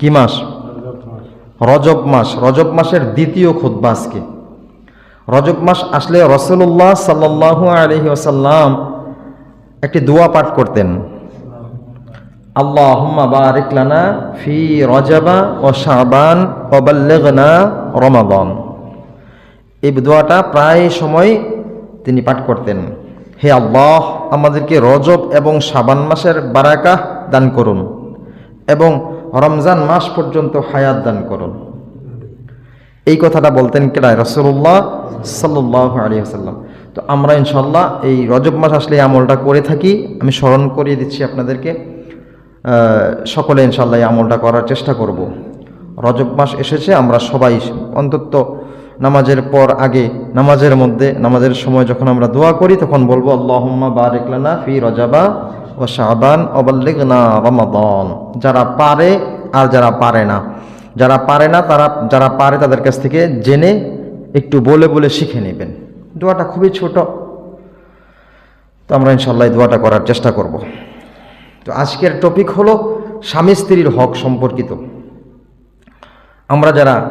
কি মাস? রজব মাস। রজব মাসের দ্বিতীয় খুদ্া আজকে। রজব মাস আসলে রসুল্লাহ সাল্লাহ আলহি আসাল্লাম একটি দোয়া পাঠ করতেন। আল্লাহুম্মা বারিক লানা ফি রজাবা ও শাবান ও বাল্লিগনা রমাদান। এই দোয়াটা প্রায় সময় তিনি পাঠ করতেন। হে আল্লাহ, আমাদেরকে রজব এবং শাবান মাসের বারাকাহ দান করুন এবং রমজান মাস পর্যন্ত হায়াত দান করুন। এই কথাটা বলতেন কেডায়? রসুল্লাহ সাল্লাহ আলী আসাল্লাম তো আমরা ইনশাল্লাহ এই রজব মাস আসলে আমলটা করে থাকি। আমি স্মরণ করিয়ে দিচ্ছি আপনাদেরকে। সকলে ইনশাল্লাহ এই আমলটা করার চেষ্টা করব। রজব মাস এসেছে, আমরা সবাই অন্তত নামাজের পর আগে, নামাজের মধ্যে, নামাজের সময় যখন আমরা দোয়া করি, তখন বলব, আল্লাহুম্মা বারিকলানা ফি রজাবা ও শাহবান অবল্লিগনা রমাদন। যারা পারে আর যারা পারে না। যারা পারে না, তারা, যারা পারে তাদের কাছ থেকে জেনে একটু বলে বলে শিখে নেবেন। দোয়াটা খুবই ছোট। তো আমরা ইনশাল্লাহ দোয়াটা করার চেষ্টা করব। তো আজকের টপিক হলো স্বামী স্ত্রীর হক সম্পর্কিত। আমরা যারা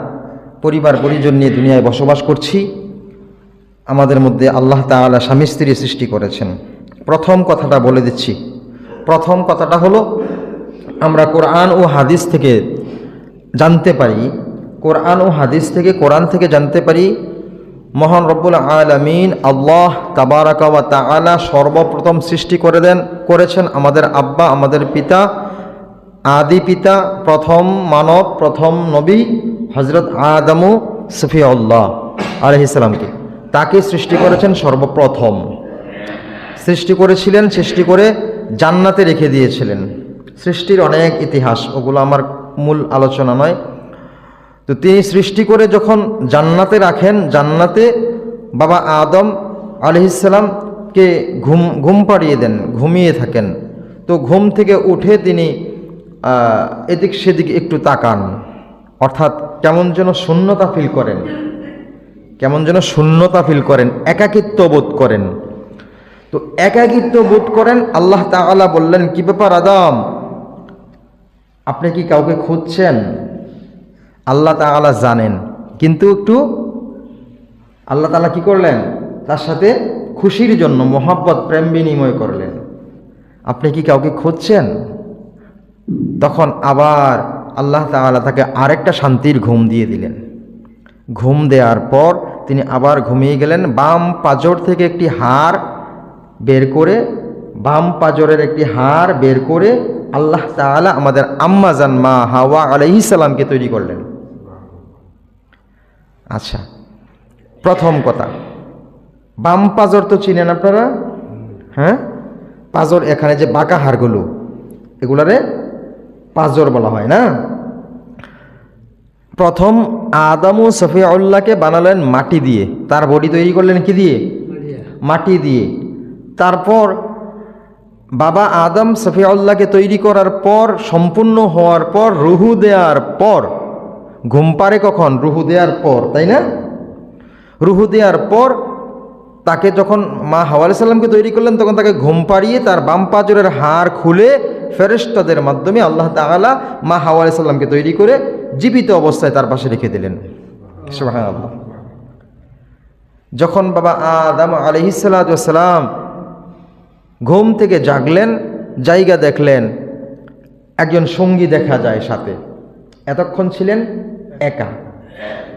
পরিবার, পরিজন নিয়ে দুনিয়ায় বসবাস করছি, আমাদের মধ্যে আল্লাহ তাআলা স্বামী স্ত্রী সৃষ্টি করেছেন। প্রথম কথাটা বলে দিচ্ছি প্রথম কথাটা হলো, আমরা কোরআন ও হাদিস থেকে জানতে পারি, কোরআন ও হাদিস থেকে, কোরআন থেকে জানতে পারি, মহান রব্বুল আলমিন আল্লাহ তাবারাকা তাআলা সর্বপ্রথম সৃষ্টি করে দেন, করেছেন আমাদের আব্বা, আমাদের পিতা, আদি পিতা, প্রথম মানব, প্রথম নবী হজরত আদমু সফিউল্লাহ আলহিসামকে তাকে সৃষ্টি করেছেন সর্বপ্রথম। সৃষ্টি করেছিলেন, সৃষ্টি করে জান্নাতে রেখে দিয়েছিলেন। সৃষ্টির অনেক ইতিহাস, ওগুলো আমার মূল আলোচনা নয়। তো তিনি সৃষ্টি করে যখন জান্নাতে রাখেন, জান্নাতে বাবা আদম আলহিসামকে ঘুম ঘুম পাড়িয়ে দেন, ঘুমিয়ে থাকেন। তো ঘুম থেকে উঠে তিনি এদিক সেদিক একটু তাকান। অর্থাৎ কেমন যেন শূন্যতা ফিল করেন। কেমন যেন শূন্যতা ফিল করেন, একাকিত্ব বোধ করেন। তো একাকিত্ব বোধ করেন, আল্লাহ তাআলা বললেন, কি ব্যাপার আদম? আপনি কি কাউকে খুঁজছেন? আল্লাহ তাআলা জানেন, কিন্তু একটু আল্লাহ তাআলা কি করলেন? তার সাথে খুশির জন্য, মোহাব্বত, প্রেম বিনিময় করলেন। আপনি কি কাউকে খুঁজছেন? তখন আবার আল্লাহ তাআলা তাকে আরেকটা শান্তির ঘুম দিয়ে দিলেন। ঘুম দেওয়ার পর তিনি আবার ঘুমিয়ে গেলেন। বাম পাজর থেকে একটি হাড় বের করে বাম পাজরের একটি হাড় বের করে আল্লাহ তাআলা আমাদের আম্মাজান মা হাওয়া আলাইহিস সালামকে তৈরি করলেন। আচ্ছা প্রথম কথা বাম পাজর তো চিনেন আপনারা? হ্যাঁ? পাজর এখানে যে বাঁকা হাড়গুলো এগুলারে পাজর বলা হয় না? প্রথম আদম ও সফিউল্লাহকে বানালেন মাটি দিয়ে। তার বডি তৈরি করলেন কি দিয়ে। মাটি দিয়ে। তারপর বাবা আদম সফিউল্লাহকে তৈরি করার পর, সম্পূর্ণ হওয়ার পর, রুহু দেওয়ার পর, ঘুম পারে কখন? রুহু দেওয়ার পর, তাই না? রুহু দেওয়ার পর তাকে যখন মা হাওয়া সাল্লামকে তৈরি করলেন, তখন তাকে ঘুম পাড়িয়ে তার বাম পাজরের হাড় খুলে ফেরেশতাদের মাধ্যমে আল্লাহ তাআলা মা হাওয়া সাল্লামকে তৈরি করে জীবিত অবস্থায় তার পাশে রেখে দিলেন। সুবহানাল্লাহ। যখন বাবা আদম আলহিসাল্লাম ঘুম থেকে জাগলেন, জায়গা দেখলেন, একজন সঙ্গী দেখা যায় সাথে। এতক্ষণ ছিলেন একা।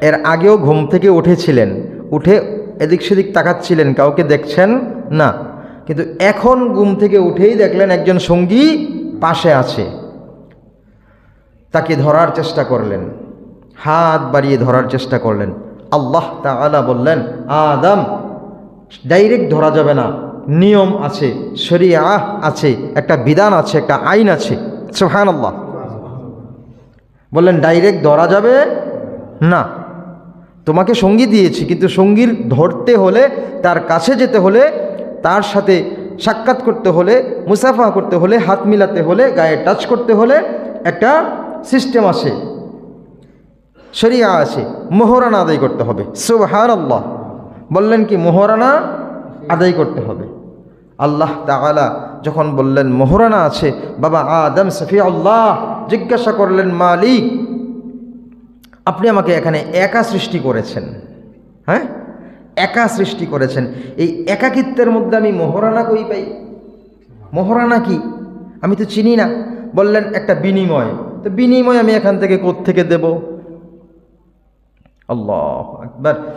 এর আগেও ঘুম থেকে উঠেছিলেন। উঠে এদিক সেদিক তাকাচ্ছিলেন, কাউকে দেখছেন না। কিন্তু এখন ঘুম থেকে উঠেই দেখলেন একজন সঙ্গী পাশে আছে। তাকে ধরার চেষ্টা করলেন। হাত বাড়িয়ে ধরার চেষ্টা করলেন। আল্লাহ তাআলা বললেন, আদম, ডাইরেক্ট ধরা যাবে না। নিয়ম আছে, শরিয়া আছে, একটা বিধান আছে, একটা আইন আছে। সোহান আল্লাহ বললেন, ডাইরেক্ট ধরা যাবে? না। তোমাকে সঙ্গী দিয়েছি, কিন্তু সঙ্গীর ধরতে হলে, তার কাছে যেতে হলে, তার সাথে সাক্ষাৎ করতে হলে, মুসাফা করতে হলে, হাত মিলাতে হলে, গায়ে টাচ করতে হলে, একটা সিস্টেম আছে। শরিয়া আছে, মোহরানা আদায় করতে হবে। সুবহান আল্লাহ বললেন কি, মোহরানা আদায় করতে হবে। আল্লাহ তাআলা যখন বললেন, মোহরানা আছে। বাবা আদম সফি আল্লাহ জিজ্ঞাসা করলেন, মালিক, আপনি আমাকে এখানে একা সৃষ্টি করেছেন। হ্যাঁ? একা সৃষ্টি করেছেন। এই একাকিত্বের মধ্যে আমি মহারানা কই পাই? মহারানা কি? আমি তো চিনি না। বললেন, একটা বিনিময়। তো বিনিময় আমি এখান থেকে থেকে দেব? আল্লাহ একবার